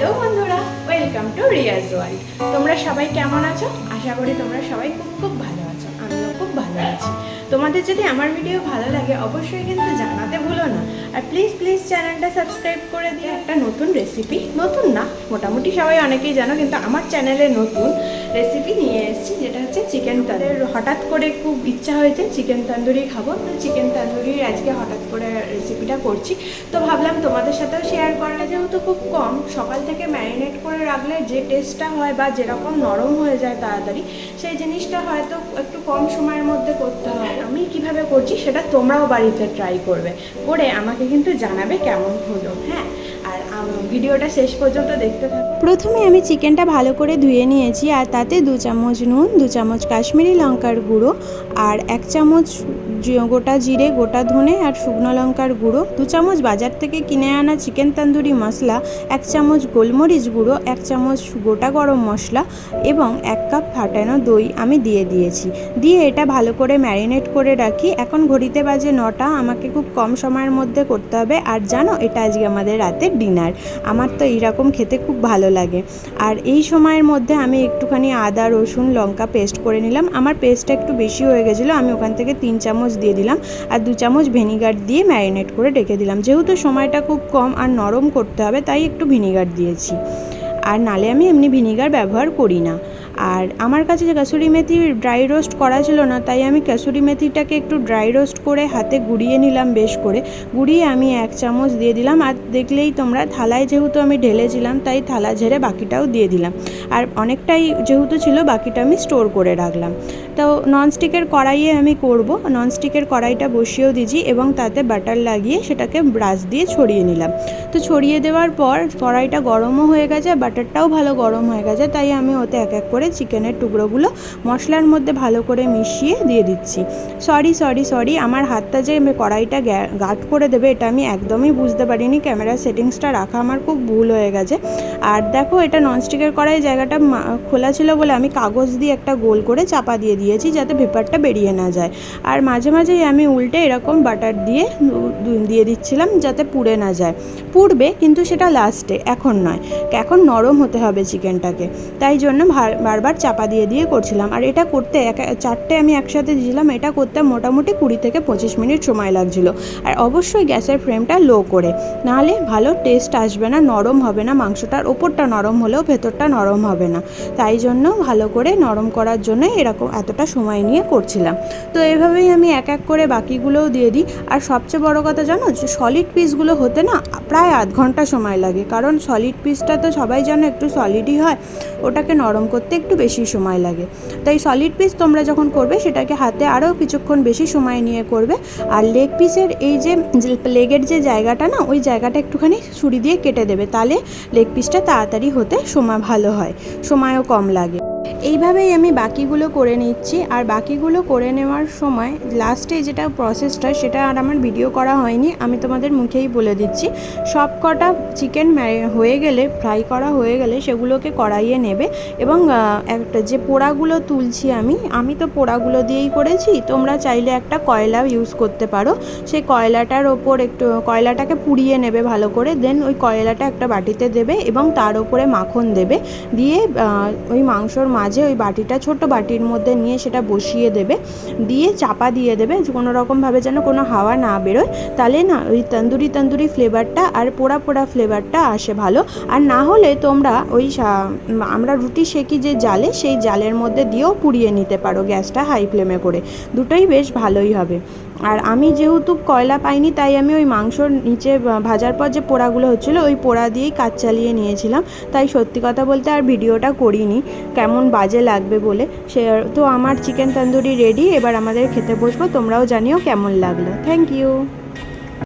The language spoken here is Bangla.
হ্যালো বন্ধুরা ওয়েলকাম টু রিয়াজ ওয়ার্ল্ড তোমরা সবাই কেমন আছো? আশা করি তোমরা সবাই খুব খুব ভালো আছো, আমিও খুব ভালো আছি। তোমাদের যদি আমার ভিডিও ভালো লাগে, অবশ্যই কিন্তু জানাতে ভুলো না। আর প্লিজ প্লিজ চ্যানেলটা সাবস্ক্রাইব করে দিয়ে একটা নতুন রেসিপি নতুন না, মোটামুটি সবাই অনেকেই জানো, কিন্তু আমার চ্যানেলে নতুন রেসিপি নিয়ে এসেছি, যেটা হচ্ছে চিকেন তান্দুরি হঠাৎ করে খুব ইচ্ছা হয়েছে চিকেন তান্দুরি খাব। তো চিকেন তান্দুরির আজকে হঠাৎ করে রেসিপিটা করছি। তো ভাবলাম তোমাদের সাথেও শেয়ার করা, যেহেতু খুব কম, সকাল থেকে ম্যারিনেট করে রাখলে যে টেস্টটা হয় বা যেরকম নরম হয়ে যায় তাড়াতাড়ি, সেই জিনিসটা হয়তো একটু কম সময়ের মধ্যে করতে করছি সেটা তোমরাও বাড়িতে ট্রাই করবে। করে আমাকে কিন্তু জানাবে কেমন হলো হ্যাঁ? ভিডিওটা শেষ পর্যন্ত দেখতে থাকো। প্রথমে আমি চিকেনটা ভালো করে ধুয়ে নিয়েছি, আর তাতে দু চামচ নুন, দু চামচ কাশ্মীরি লঙ্কার গুঁড়ো, আর এক চামচ গোটা জিরে, গোটা ধনে, আর শুকনো লঙ্কার গুঁড়ো, দু চামচ বাজার থেকে কিনে আনা চিকেন তান্দুরি মশলা, এক চামচ গোলমরিচ গুঁড়ো, এক চামচ গোটা গরম মশলা, এবং এক কাপ ফাটানো দই আমি দিয়ে দিয়েছি। দিয়ে এটা ভালো করে ম্যারিনেট করে রাখি। এখন ঘড়িতে বাজে নটা, আমাকে খুব কম সময়ের মধ্যে করতে হবে, আর জানো, এটা আজকে আমাদের রাতের ডিনার। আমার আমার তো এইরকম খেতে খুব ভালো লাগে। আর এই সময়ের মধ্যে আমি একটুখানি আদা, রসুন, লঙ্কা পেস্ট করে নিলাম। আমার পেস্টটা একটু বেশি হয়ে গেছিল, আমি ওখান থেকে তিন চামচ দিয়ে দিলাম আর দু চামচ ভিনিগার দিয়ে ম্যারিনেট করে ডেকে দিলাম। যেহেতু সময়টা খুব কম আর নরম করতে হবে, তাই একটু ভিনিগার দিয়েছি। আর নালে আমি এমনি ভিনিগার ব্যবহার করি না। আর আমার কাছে যে কাসুরি মেথি ড্রাই রোস্ট করা ছিল না, তাই আমি কাসুরি মেথিটাকে একটু ড্রাই রোস্ট করে হাতে গুঁড়িয়ে নিলাম বেশ করে। গুঁড়িয়ে আমি এক চামচ দিয়ে দিলাম আর দেখলেই তোমরা থালায় যেহেতু আমি ঢেলেছিলাম, তাই থালা ঝেড়ে বাকিটাও দিয়ে দিলাম। আর অনেকটাই যেহেতু ছিল, বাকিটা আমি স্টোর করে রাখলাম। তো ননস্টিকের কড়াইয়ে আমি করব। ননস্টিকের কড়াইটা বসিয়েও দিয়েছি এবং তাতে বাটার লাগিয়ে সেটাকে ব্রাশ দিয়ে ছড়িয়ে নিলাম। তো ছড়িয়ে দেওয়ার পর কড়াইটা গরমও হয়ে গেছে বাটারটাও ভালো গরম হয়ে গেছে, তাই আমি ওতে এক এক করে চিকেনের টুকরোগুলো মশলার মধ্যে ভালো করে মিশিয়ে দিয়ে দিচ্ছি। সরি সরি সরি, আমার হাতটা যে কড়াইটা গাঢ় করে দেবে এটা আমি একদমই বুঝতে পারিনি। ক্যামেরার সেটিংসটা রাখা আমার খুব ভুল হয়ে গেছে। আর দেখো, এটা ননস্টিকের কড়াই জায়গাটা খোলা ছিল বলে আমি কাগজ দিয়ে একটা গোল করে চাপা দিয়ে দিয়েছি যাতে ভেপারটা বেরিয়ে না যায়। আর মাঝে মাঝেই আমি উল্টে এরকম বাটার দিয়ে দিয়ে দিচ্ছিলাম যাতে পুড়ে না যায়। পুড়বে, কিন্তু সেটা লাস্টে এখন নয়। এখন নরম হতে হবে চিকেনটাকে। তাই জন্য বারবার চাপা দিয়ে দিয়ে করছিলাম। আর এটা করতে এক, চারটে আমি একসাথে দিয়েছিলাম, এটা করতে মোটামুটি কুড়ি থেকে পঁচিশ মিনিট সময় লাগছিল। আর অবশ্যই গ্যাসের ফ্লেমটা লো করে। নাহলে ভালো টেস্ট আসবে না, নরম হবে না, মাংসটার ওপরটা নরম হলেও ভেতরটা নরম হবে না। তাই জন্য ভালো করে নরম করার জন্য এরকম এতটা সময় নিয়ে করছিলাম। তো এভাবেই আমি এক এক করে বাকিগুলোও দিয়ে দিই। আর সবচেয়ে বড় কথা জানো, যে সলিড পিসগুলো হতে না, প্রায় আধ ঘণ্টা সময় লাগে। কারণ সলিড পিসটা তো সবাই জানো একটু সলিডই হয়। ওটাকে নরম করতে একটু বেশি সময় লাগে। তাই সলিড পিস তোমরা যখন করবে, সেটাকে হাতে আরও কিছুক্ষণ বেশি সময় নিয়ে করবে। আর লেগ পিসের এই যে লেগের যে জায়গাটা না, ওই জায়গাটা একটুখানি ছুরি দিয়ে কেটে দেবে। তাহলে লেগ পিসটা তাড়াতাড়ি হতে সময় ভালো হয়, সময়ও কম লাগে। এইভাবেই আমি বাকিগুলো করে নিচ্ছি। আর বাকিগুলো করে নেওয়ার সময় লাস্টে যেটা প্রসেসটা সেটা আর আমার ভিডিও করা হয়নি। আমি তোমাদের মুখেই বলে দিচ্ছি। সব কটা চিকেন হয়ে গেলে ফ্রাই করা হয়ে গেলে সেগুলোকে কড়াইয়ে নেবে এবং একটা যে পোড়াগুলো তুলছি আমি আমি তো পোড়াগুলো দিয়েই করেছি। তোমরা চাইলে একটা কয়লা ইউজ করতে পারো। সেই কয়লাটার ওপর একটু, কয়লাটাকে পুড়িয়ে নেবে ভালো করে। দেন ওই কয়লাটা একটা বাটিতে দেবে এবং তার ওপরে মাখন দেবে। দিয়ে ওই মাংসর মাঝে ওই বাটিটা ছোট বাটির মধ্যে নিয়ে সেটা বসিয়ে দেবে। দিয়ে চাপা দিয়ে দেবে কোনো রকমভাবে যেন কোনো হাওয়া না বেরোয়। তাহলে না, ওই তন্দুরি তন্দুরি ফ্লেভারটা আর পোড়া পোড়া ফ্লেভারটা আসে ভালো। আর না হলে তোমরা ওই আমরা রুটি সেকি যে জালে, সেই জালের মধ্যে দিয়েও পুড়িয়ে নিতে পারো গ্যাসটা হাই ফ্লেমে করে। দুটোই বেশ ভালোই হবে। আর আমি যেহেতু কয়লা পাইনি, তাই আমি ওই মাংসর নিচে ভাজার পর যে পোড়াগুলো হচ্ছিল, ওই পোড়া দিয়েই কাজ চালিয়ে নিয়েছিলাম। তাই সত্যি কথা বলতে আর ভিডিওটা করিনি। কেমন বাজে লাগবে বলে। সে, তো আমার চিকেন তন্দুরি রেডি এবার আমাদের খেতে বসবো। তোমরাও জানিও কেমন লাগল। Thank you